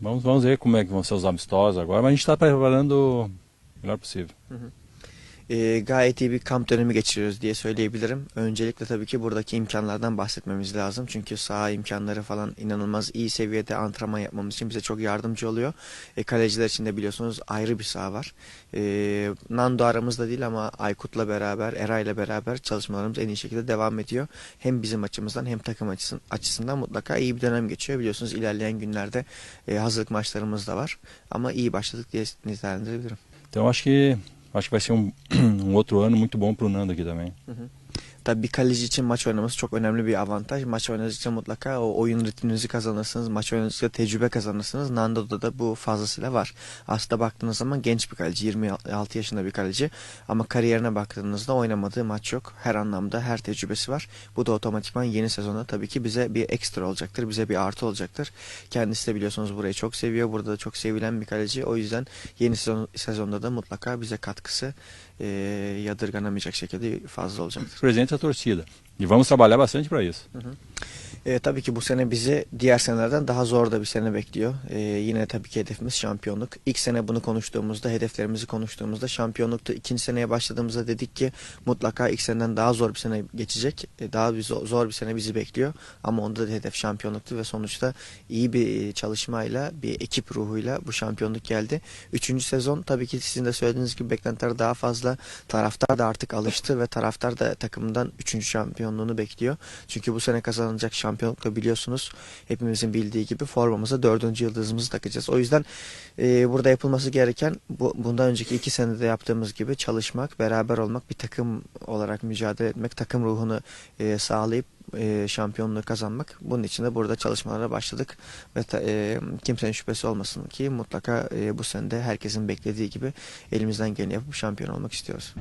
Vamos, vamos ver como é que vão ser os amistosos agora, mas a gente está preparando o melhor possível. Ee, gayet iyi bir kamp dönemi geçiriyoruz diye söyleyebilirim. Öncelikle tabii ki buradaki imkanlardan bahsetmemiz lazım. Çünkü saha imkanları falan inanılmaz iyi seviyede antrenman yapmamız için bize çok yardımcı oluyor. E, kaleciler için de biliyorsunuz ayrı bir saha var. E, Nando aramızda değil ama Aykut'la beraber, Eray'la beraber çalışmalarımız en iyi şekilde devam ediyor. Hem bizim açımızdan hem takım açısın- açısından mutlaka iyi bir dönem geçiyor. Biliyorsunuz ilerleyen günlerde e, hazırlık maçlarımız da var. Ama iyi başladık diye nitelendirebilirim. Então acho acho que vai ser um, um outro ano muito bom para o Nando aqui também. Tabii bir kaleci için maç oynaması çok önemli bir avantaj. Maç oynadıkça mutlaka o oyun ritminizi kazanırsınız. Maç oynadıkça tecrübe kazanırsınız. Nando'da da bu fazlasıyla var. Aslında baktığınız zaman genç bir kaleci. 26 yaşında bir kaleci. Ama kariyerine baktığınızda oynamadığı maç yok. Her anlamda her tecrübesi var. Bu da otomatikman yeni sezonda tabii ki bize bir ekstra olacaktır. Bize bir artı olacaktır. Kendisi de biliyorsunuz burayı çok seviyor. Burada da çok sevilen bir kaleci. O yüzden yeni sezon, sezonda da mutlaka bize katkısı e, yadırganamayacak şekilde fazla olacaktır. Torcida. E vamos trabalhar bastante para isso. E, tabii ki bu sene bizi diğer senelerden daha zor da bir sene bekliyor. E, yine tabii ki hedefimiz şampiyonluk. İlk sene bunu konuştuğumuzda, hedeflerimizi konuştuğumuzda şampiyonlukta ikinci seneye başladığımızda dedik ki mutlaka ilk seneden daha zor bir sene geçecek. E, daha bir zor, zor bir sene bizi bekliyor. Ama onda da hedef şampiyonluktu ve sonuçta iyi bir çalışmayla, bir ekip ruhuyla bu şampiyonluk geldi. Üçüncü sezon tabii ki sizin de söylediğiniz gibi beklentiler daha fazla. Taraftar da artık alıştı ve taraftar da takımdan üçüncü şampiyonluğunu bekliyor. Çünkü bu sene kazanılacak şampiyonlukla biliyorsunuz hepimizin bildiği gibi formamıza dördüncü yıldızımızı takacağız. O yüzden e, burada yapılması gereken bu, bundan önceki iki senede yaptığımız gibi çalışmak, beraber olmak, bir takım olarak mücadele etmek, takım ruhunu e, sağlayıp e, şampiyonluğu kazanmak. Bunun için de burada çalışmalara başladık ve ta- e, kimsenin şüphesi olmasın ki mutlaka e, bu sene de herkesin beklediği gibi elimizden geleni yapıp şampiyon olmak istiyoruz.